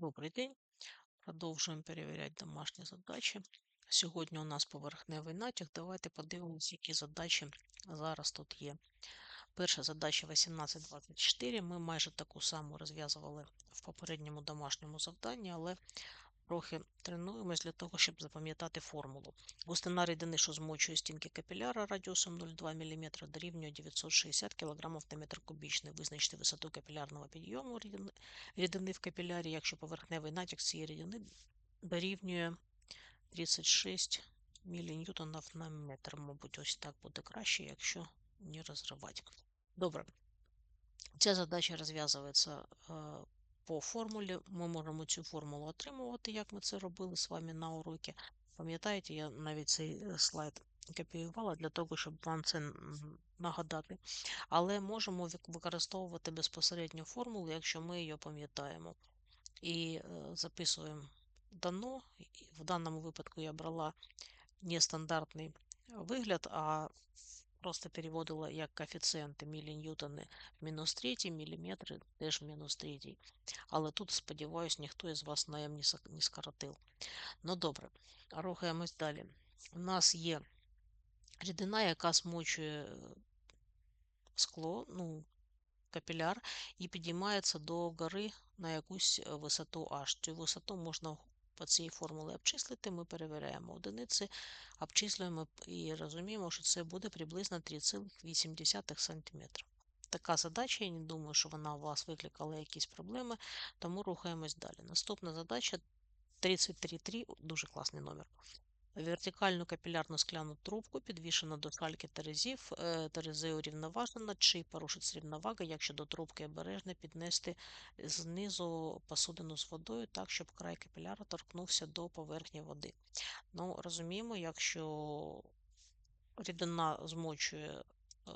Добрий день. Продовжуємо перевіряти домашні задачі. Сьогодні у нас поверхневий натяг. Давайте подивимося, які задачі зараз тут є. Перша задача 1824. Ми майже таку саму розв'язували в попередньому домашньому завданні, але трохи тренуємось для того, щоб запам'ятати формулу. Густина рідини, що змочує стінки капіляра радіусом 0,2 мм дорівнює 960 кг на метр кубічний. Визначте висоту капілярного підйому рідини- рідини в капілярі, якщо поверхневий натяк цієї рідини дорівнює 36 мН на метр. Мабуть, ось так буде краще, якщо не розривати. Добре. Ця задача розв'язується е, по формулі. Ми можемо цю формулу отримувати, як ми це робили з вами на уроці. Пам'ятаєте, я навіть цей е, слайд копіювала для того, щоб вам це нагадати. Але можемо використовувати безпосередньо формулу, якщо ми її пам'ятаємо. І е, записуємо дано. В даному випадку я брала нестандартний вигляд, а просто переводила як коефіцієнти міліньютони в мінус третій, міліметри теж в мінус третій. Але тут, сподіваюсь, ніхто із вас наєм не скоротив. Ну добре, рухаємось далі. У нас є рідина, яка смочує е, скло, ну, капіляр, і підіймається до гори на якусь е, висоту h. Цю висоту можна по цій формулі обчислити. Ми перевіряємо одиниці, обчислюємо і розуміємо, що це буде приблизно 3,8 см. Така задача, я не думаю, що вона у вас викликала якісь проблеми, тому рухаємось далі. Наступна задача 33.3, дуже класний номер. Вертикальну капілярну скляну трубку підвішено до шальки терезів, е, терези урівноважено, чи порушиться рівновага, якщо до трубки обережно піднести знизу посудину з водою так, щоб край капіляра торкнувся до поверхні води. Ну, розуміємо, якщо рідина змочує е,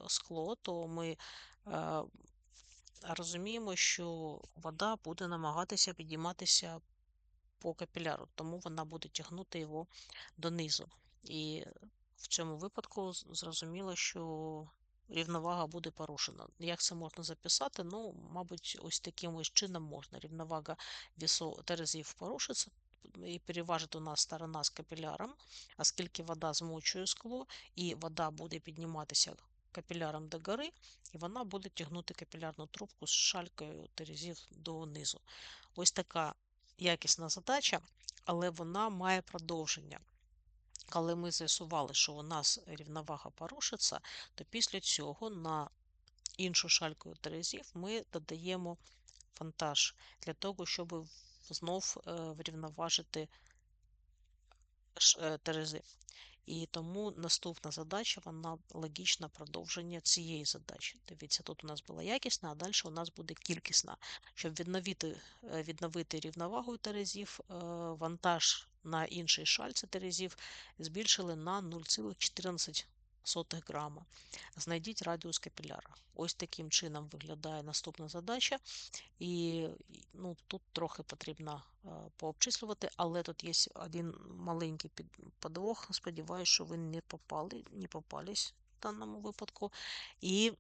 скло, то ми е, розуміємо, що вода буде намагатися підійматися по капіляру, тому вона буде тягнути його донизу. І в цьому випадку зрозуміло, що рівновага буде порушена. Як це можна записати? Ну, мабуть, ось таким ось чином можна. Рівновага вісу терезів порушиться. І переважить у нас сторона з капіляром, оскільки вода змочує скло, і вода буде підніматися капіляром до гори, і вона буде тягнути капілярну трубку з шалькою терезів донизу. Ось така якісна задача, але вона має продовження. Коли ми з'ясували, що у нас рівновага порушиться, то після цього на іншу шальку терезів ми додаємо фантаж для того, щоб знов е, врівноважити е, терези. І тому наступна задача, вона логічне продовження цієї задачі. Дивіться, тут у нас була якісна, а далі у нас буде кількісна. Щоб відновити, е, відновити рівновагу терезів, е, вантаж на інший шальці терезів збільшили на 0,14 грама. Знайдіть радіус капіляра. Ось таким чином виглядає наступна задача. І ну, тут трохи потрібно е, пообчислювати, але тут є один маленький подвох. Сподіваюся, що ви не попали, не попались даному випадку. І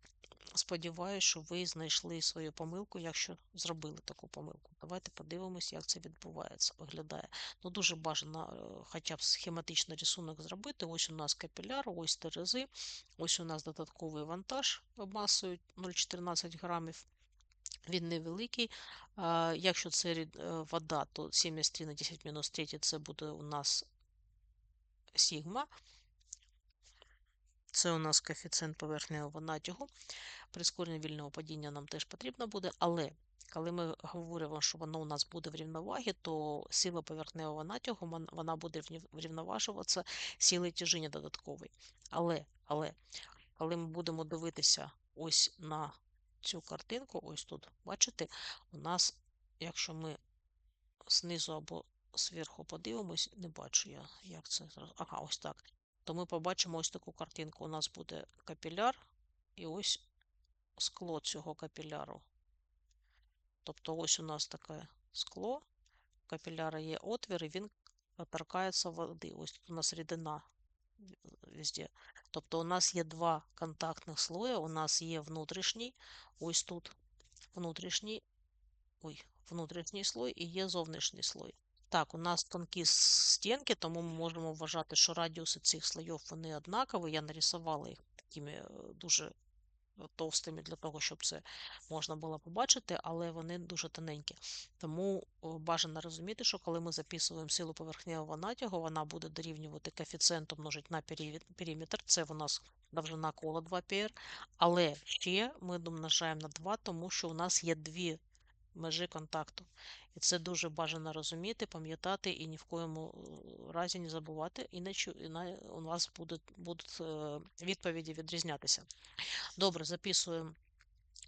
сподіваюся, що ви знайшли свою помилку, якщо зробили таку помилку. Давайте подивимось, як це відбувається, виглядає. Ну, дуже бажано е, хоча б схематичний рисунок зробити. Ось у нас капіляр, ось терези, ось у нас додатковий вантаж масою 0,14 грамів. Він невеликий. Якщо це е, вода, то 73 на 10 мінус 3 це буде у нас сігма. Це у нас коефіцієнт поверхневого натягу. Прискорення вільного падіння нам теж потрібно буде, але коли ми говоримо, що воно у нас буде в рівновагі, то сила поверхневого натягу вона буде врів- врівноважуватися силою тяжіння додаткової. Але, але, коли ми будемо дивитися ось на цю картинку, ось тут, бачите, у нас, якщо ми знизу або зверху подивимось, не бачу я, як це. Ага, ось так. То ми побачимо ось таку картинку. У нас буде капіляр і ось скло цього капіляру. Тобто ось у нас таке скло, у є отвір, і він торкається води. Ось тут у нас рідина везде. Тобто у нас є два контактних слоя. У нас є внутрішній, ось тут внутрішній, ой, внутрішній слой і є зовнішній слой. Так, у нас тонкі стінки, тому ми можемо вважати, що радіуси цих слоїв вони однакові. Я нарисувала їх такими е, дуже товстими для того, щоб це можна було побачити, але вони дуже тоненькі. Тому бажано розуміти, що коли ми записуємо силу поверхневого натягу, вона буде дорівнювати коефіцієнту множить на периметр. Це у нас довжина кола 2πr. Але ще ми домножаємо на 2, тому що у нас є дві межі контакту. І це дуже бажано розуміти, пам'ятати і ні в коєму е, разі не забувати, іначе у вас будуть, будуть е, відповіді відрізнятися. Добре, записуємо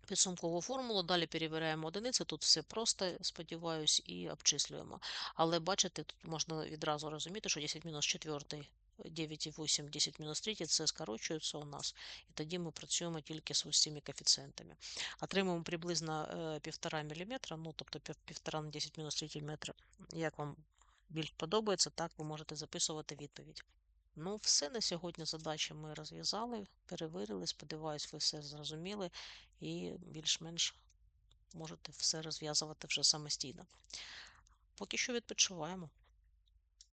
підсумкову формулу, далі перевіряємо одиниці. Тут все просто, сподіваюсь, і обчислюємо. Але бачите, тут можна відразу розуміти, що 10 мінус 4, 9,8, 10 мінус 3 це скорочується у нас. І тоді ми працюємо тільки з цими коефіцієнтами. Отримуємо приблизно е, 1,5 мм, ну тобто 1,5 на 10 мінус 3 метри. Як вам більш подобається, так ви можете записувати відповідь. Ну, все на сьогодні задачі ми розв'язали, перевірили. Сподіваюсь, ви все зрозуміли і більш-менш можете все розв'язувати вже самостійно. Поки що відпочиваємо.